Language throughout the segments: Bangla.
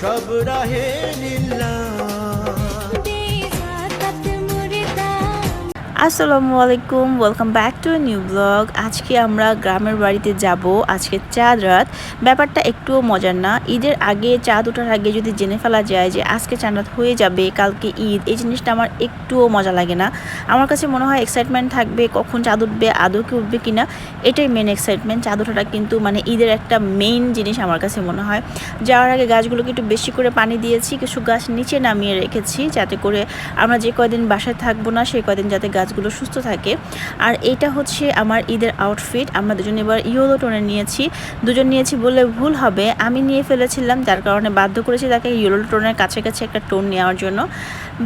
সব রাহে নিলাম আসসালামু আলাইকুম welcome back to new blog আজকে আমরা গ্রামের বাড়িতে যাব। আজকে চাঁদ রাত। ব্যাপারটা একটুও মজার না। ঈদের আগে, চাঁদ ওঠার আগে যদি জেনে ফেলা যায় যে আজকে চাঁদ রাত হয়ে যাবে, কালকে ঈদ, এই জিনিসটা আমার একটুও মজা লাগে না। আমার কাছে মনে হয় এক্সাইটমেন্ট থাকবে, কখন চাঁদ উঠবে, আদৌ কি উঠবে কিনা, এটাই মেন এক্সাইটমেন্ট চাঁদ ওঠাটা কিন্তু মানে ঈদের একটা মেইন জিনিস আমার কাছে মনে হয়। যাওয়ার আগে গাছগুলোকে একটু বেশি করে পানি দিয়েছি, কিছু গাছ নিচে নামিয়ে রেখেছি, যাতে করে আমরা যে কয়দিন বাসায় থাকব না সেই কয়দিন যাতে গাছগুলো সুস্থ থাকে। আর এটা হচ্ছে আমার ঈদের আউটফিট আমরা দুজন এবার ইয়েলো টোনে নিয়েছি। দুজন নিয়েছি বলে ভুল হবে। আমি নিয়ে ফেলেছিলাম, যার কারণে বাধ্য করেছি তাকে ইয়েলো টোনের কাছাকাছি একটা টোন নেওয়ার জন্য।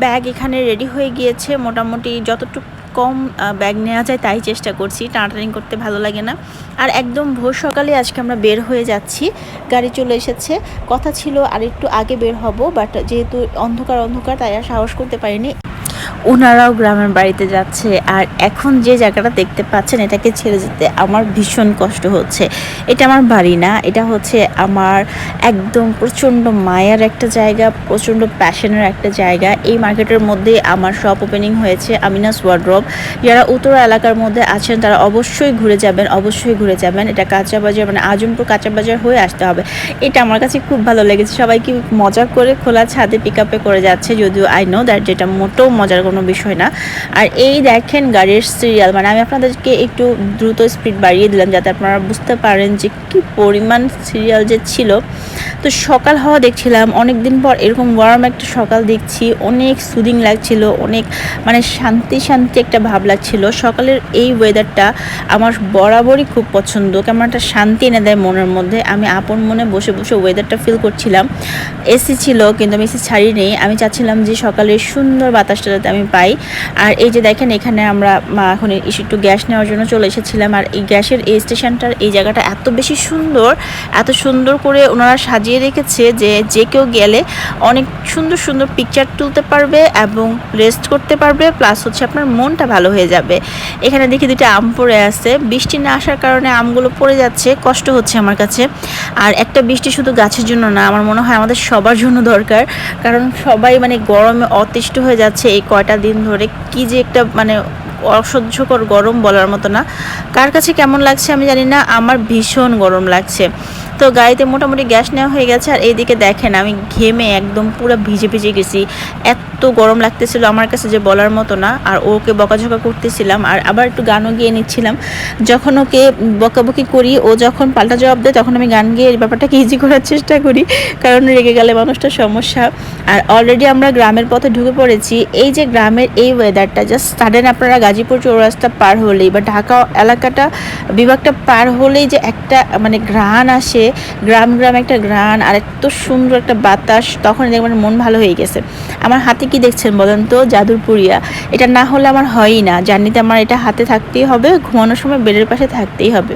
ব্যাগ এখানে রেডি হয়ে গিয়েছে। মোটামুটি যতটুকু কম ব্যাগ নেওয়া যায় তাই চেষ্টা করছি। টানাটানি করতে ভালো লাগে না। আর একদম ভোর সকালে আজকে আমরা বের হয়ে যাচ্ছি। গাড়ি চলে এসেছে। কথা ছিল আর একটু আগে বের হব বাট যেহেতু অন্ধকার অন্ধকার, তাই আর সাহস করতে পারিনি। ওনারাও গ্রামের বাড়িতে যাচ্ছে আর এখন যে জায়গাটা দেখতে পাচ্ছেন এটাকে ছেড়ে যেতে আমার ভীষণ কষ্ট হচ্ছে। এটা আমার বাড়ি না, এটা হচ্ছে আমার একদম প্রচণ্ড মায়ার একটা জায়গা, প্রচণ্ড প্যাশনের একটা জায়গা। এই মার্কেটের মধ্যে আমার শপ ওপেনিং হয়েছে, আমিনাস ওয়ার্ড্রপ যারা উত্তরা এলাকার মধ্যে আছেন, তারা অবশ্যই ঘুরে যাবেন, অবশ্যই ঘুরে যাবেন। এটা কাঁচা বাজার মানে আজমপুর কাঁচা বাজার হয়ে আসতে হবে। এটা আমার কাছে খুব ভালো লেগেছে। সবাই কি মজা করে খোলা ছাদে পিক করে যাচ্ছে, যদিও আই নো দ্যাট যেটা মোটেও মজার কোনো বিষয় না। আর এই দেখেন গাড়ির সিরিয়াল মানে আমি আপনাদেরকে একটু দ্রুত স্পিড বাড়িয়ে দিলাম যাতে আপনারা বুঝতে পারেন যে কি পরিমাণ সিরিয়াল যে ছিল। তো সকাল হওয়া দেখছিলাম অনেক দিন পর এরকম ওয়ার্ম একটা সকাল দেখছি, অনেক সুদিং লাগছিল, অনেক মানে শান্তি শান্তি একটা ভাব লাগছিল। সকালের এই ওয়েদারটা আমার বরাবরই খুব পছন্দ, কেমন একটা শান্তি এনে দেয় মনের মধ্যে। আমি আপন মনে বসে বসে ওয়েদারটা ফিল করছিলাম। এসি ছিল, কিন্তু আমি এসি ছাড়িনি। আমি চাচ্ছিলাম যে সকালের সুন্দর বাতাসটা যাতে আমি পাই। আর এই যে দেখেন এখানে আমরা এখন একটু গ্যাস নেওয়ার জন্য চলে এসেছিলাম। আর এই গ্যাসের এই স্টেশনটার এই জায়গাটা এত বেশি সুন্দর, এত সুন্দর করে ওনারা সাজিয়ে রেখেছে যে যে কেউ গেলে অনেক সুন্দর সুন্দর পিকচার তুলতে পারবে এবং রেস্ট করতে পারবে প্লাস হচ্ছে আপনার মনটা ভালো হয়ে যাবে। এখানে দেখি দুইটা আম পড়ে আছে। বৃষ্টি না আসার কারণে আমগুলো পড়ে যাচ্ছে, কষ্ট হচ্ছে আমার কাছে। আর একটা বৃষ্টি শুধু গাছের জন্য না, আমার মনে হয় আমাদের সবার জন্য দরকার। কারণ সবাই মানে গরমে অতিষ্ঠ হয়ে যাচ্ছে এই কয়টা দিন ধরে কি যে একটা মানে অসহ্যকর গরম বলার মতো না। কার কাছে কেমন লাগছে আমি জানি না, আমার ভীষণ গরম লাগছে। তো গাড়িতে মোটামুটি গ্যাস নেওয়া হয়ে গেছে আর এইদিকে দেখেন আমি ঘেমে একদম পুরো ভিজে ভিজে গেছি। এত গরম লাগতেছিল আমার কাছে যে বলার মতো না। আর ওকে বকাঝকা করতেছিলাম আর আবার একটু গানও গিয়ে নিচ্ছিলাম। যখন ওকে বকাবকি করি, ও যখন পাল্টা জবাব দেয়, তখন আমি গান গিয়ে ব্যাপারটাকে ইজি করার চেষ্টা করি। কারণ রেগে গেলে মানুষটা সমস্যা। আর অলরেডি আমরা গ্রামের পথে ঢুকে পড়েছি। এই যে গ্রামের এই ওয়েদারটা জাস্ট সাডেন আপনারা গাজীপুর চৌরাস্তা পার হলেই বা ঢাকা এলাকাটা বিভাগটা পার হলেই যে একটা মানে ঘ্রাণ আসে গ্রাম গ্রাম একটা ঘ্রাণ, আর এত সুন্দর একটা বাতাস তখন দেখবেন মন ভালো হয়ে গেছে। আমার হাতে কি দেখছেন বলেন তো? জাদুর পুরিয়া এটা না হলে আমার হয়ই না। জার্নিতে আমার এটা হাতে থাকতেই হবে, ঘুমানোর সময় বেডের পাশে থাকতেই হবে।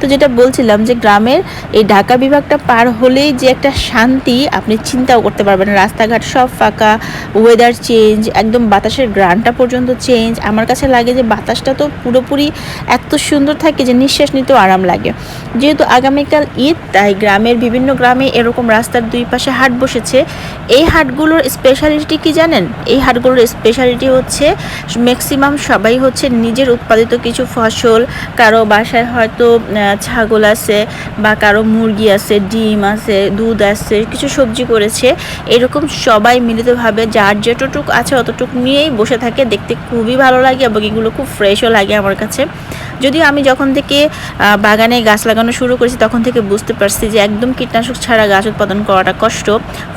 তো যেটা বলছিলাম যে গ্রামের এই ঢাকা বিভাগটা পার হলেই যে একটা শান্তি আপনি চিন্তাও করতে পারবেন রাস্তাঘাট সব ফাঁকা ওয়েদার চেঞ্জ একদম বাতাসের গ্রানটা পর্যন্ত চেঞ্জ আমার কাছে লাগে যে বাতাসটা তো পুরোপুরি এত সুন্দর থাকে যে নিঃশ্বাস নিতেও আরাম লাগে। যেহেতু আগামীকাল ঈদ তাই গ্রামের বিভিন্ন গ্রামে এরকম রাস্তার দুই পাশে হাট বসেছে। এই হাটগুলোর স্পেশালিটি কি জানেন? এই হাটগুলোর স্পেশালিটি হচ্ছে ম্যাক্সিমাম সবাই হচ্ছে নিজের উৎপাদিত কিছু ফসল, কারও বাসায় হয়তো ছাগল আছে বা কারও মুরগি আছে, ডিম আছে, দুধ আছে, কিছু সবজি করেছে। এরকম সবাই মিলিতভাবে যার যেটুক আছে অতটুক নিয়েই বসে থাকে। দেখতে খুবই ভালো লাগে এবং এগুলো খুব ফ্রেশও লাগে আমার কাছে। যদিও আমি যখন থেকে বাগানে গাছ লাগানো শুরু করেছি, তখন থেকে বুঝতে পারছি যে একদম কীটনাশক ছাড়া গাছ উৎপাদন করাটা কষ্ট।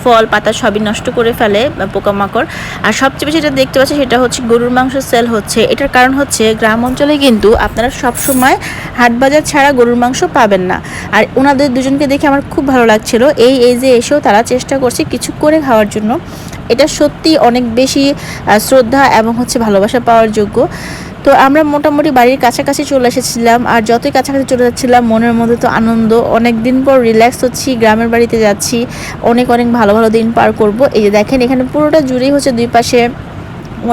ফল, পাতা সবই নষ্ট করে ফেলে পোকামাকড়। আর সবচেয়ে বেশি যেটা দেখতে পাচ্ছি সেটা হচ্ছে গরুর মাংস সেল হচ্ছে। এটার কারণ হচ্ছে গ্রাম অঞ্চলে কিন্তু আপনারা সব সময় হাট বাজার ছাড়া গরুর মাংস পাবেন না। আর ওনাদের দুজনকে দেখে আমার খুব ভালো লাগছিল। এই এজে এসেও তারা চেষ্টা করছে কিছু করে খাওয়ার জন্য। এটা সত্যি অনেক বেশি শ্রদ্ধা এবং হচ্ছে ভালোবাসা পাওয়ার যোগ্য। তো আমরা মোটামুটি বাড়ির কাছাকাছি চলে এসেছিলাম আর যতই কাছাকাছি চলে যাচ্ছিলাম, মনের মধ্যে তো আনন্দ। অনেক দিন পর রিল্যাক্স হচ্ছি, গ্রামের বাড়িতে যাচ্ছি। অনেক অনেক ভালো ভালো দিন পার করব। এই যে দেখেন, এখানে পুরোটা জুড়েই হচ্ছে দুই পাশে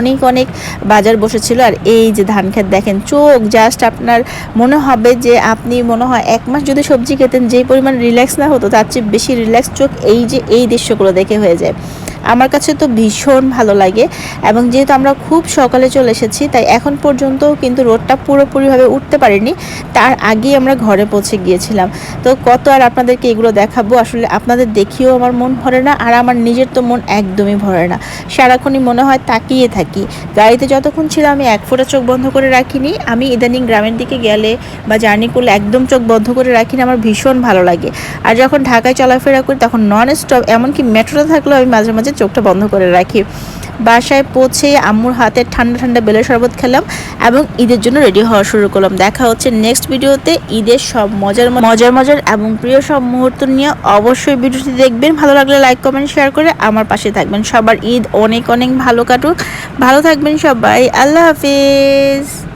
অনেক অনেক বাজার বসেছিল। আর এই যে ধান খেত দেখেন, চোখ জাস্ট আপনার মনে হবে যে আপনি মনে হয় এক মাস যদি সবজি খেতেন যে পরিমাণ রিল্যাক্স না হতো, তার চেয়ে বেশি রিল্যাক্স চোখ এই যে, এই দৃশ্যগুলো দেখে হয়ে যায়। আমার কাছে তো ভীষণ ভালো লাগে এবং যেহেতু আমরা খুব সকালে চলে এসেছি, তাই এখন পর্যন্ত কিন্তু রোডটা পুরোপুরিভাবে উঠতে পারিনি। তার আগেই আমরা ঘরে পৌঁছে গিয়েছিলাম। তো কত আর আপনাদেরকে এগুলো দেখাবো, আসলে আপনাদের দেখিয়েও আমার মন ভরে না, আর আমার নিজের তো মন একদমই ভরে না। সারাক্ষণই মনে হয় তাকিয়ে থাকি। গাড়িতে যতক্ষণ ছিল আমি এক ফোঁটা চোখ বন্ধ করে রাখিনি। আমি ইদানিং গ্রামের দিকে গেলে বা জার্নি করলে একদম চোখ বন্ধ করে রাখি না আমার ভীষণ ভালো লাগে। আর যখন ঢাকায় চলাফেরা করি, তখন নন স্টপ এমনকি মেট্রোতে থাকলেও আমি মাঝে মাঝে চোখটা বন্ধ করে রাখি। বাসায় পৌঁছে আম্মুর হাতে ঠান্ডা ঠান্ডা বেলের শরবত খেলাম এবং ঈদের জন্য রেডি হওয়া শুরু করলাম। দেখা হচ্ছে নেক্সট ভিডিওতে ঈদের সব মজার মজার মজার এবং প্রিয় সব মুহূর্ত নিয়ে অবশ্যই ভিডিওটি দেখবেন। ভালো লাগলে লাইক কমেন্ট শেয়ার করে আমার পাশে থাকবেন। সবার ঈদ অনেক অনেক ভালো কাটুক। ভালো থাকবেন সবাই। আল্লাহ হাফিজ।